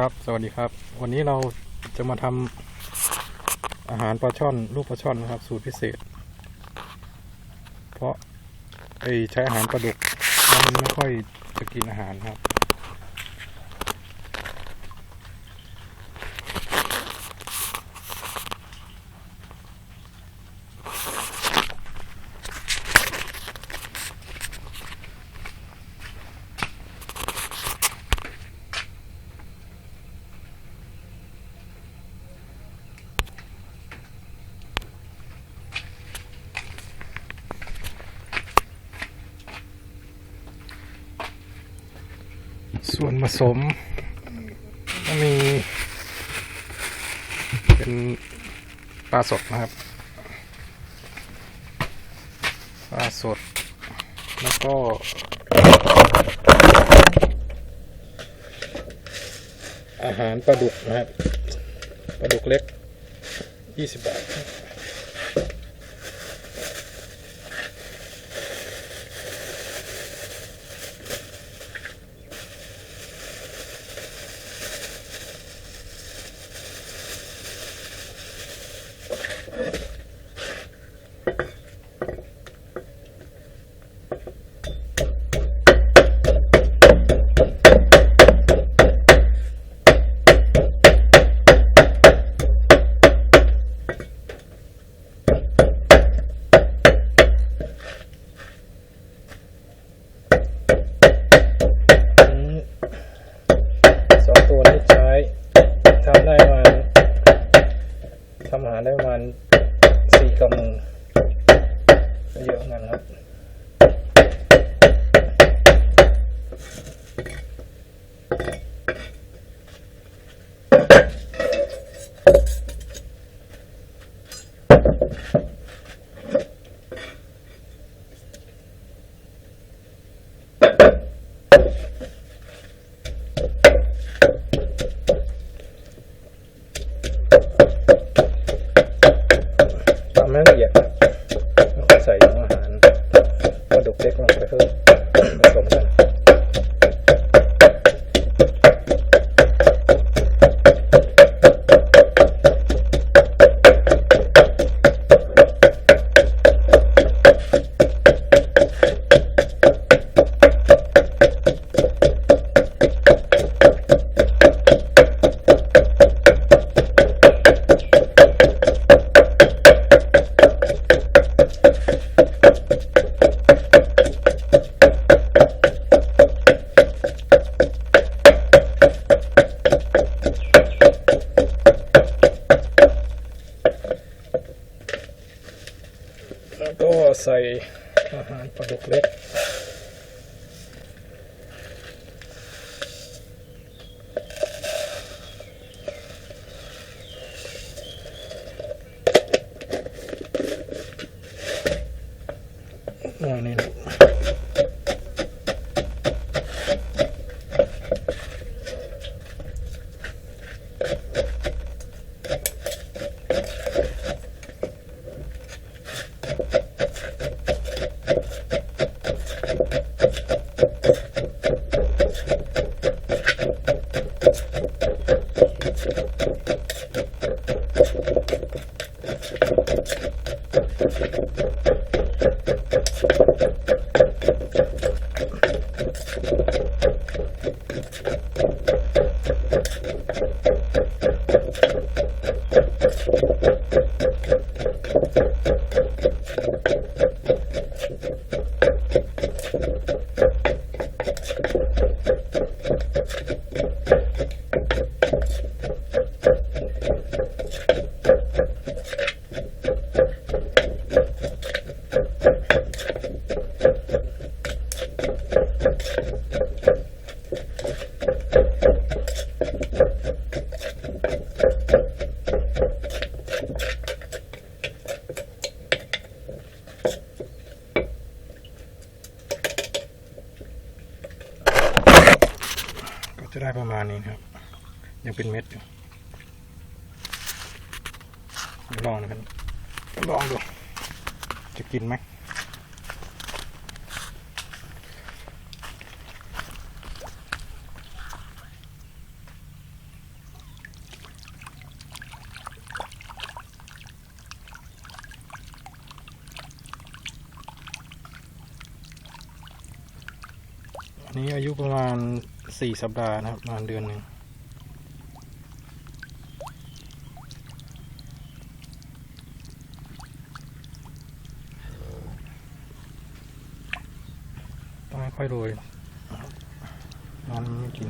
ครับสวัสดีครับ วันนี้เราจะมาทำอาหารปลาช่อนลูกปลาช่อนนะครับ สูตรพิเศษ เพราะไอใช้อาหารปลาดุกมันไม่ค่อยจะกินอาหารครับ ส่วนผสมก็มี เป็นปลาสดนะครับปลาสด แล้วก็อาหารปลาดุกนะครับ ปลาดุกเล็ก 20 บาทครับ อืมสองตัวนี้ใช้ทำได้ประมาณทำอาหาร ได้ประมาณสี่กำมือก็เยอะเหมือนกันครับ ตำ ใส่อาหารปลาดุกเล็ก ก็ จะได้ประมาณนี้นะครับ ยังเป็นเม็ดอยู่ลองนะครับลองดู จะกินไหม นี้อายุประมาณสี่สัปดาห์นะครับประมาณเดือนหนึ่งต้องค่อยๆโรยน้ำไม่กิน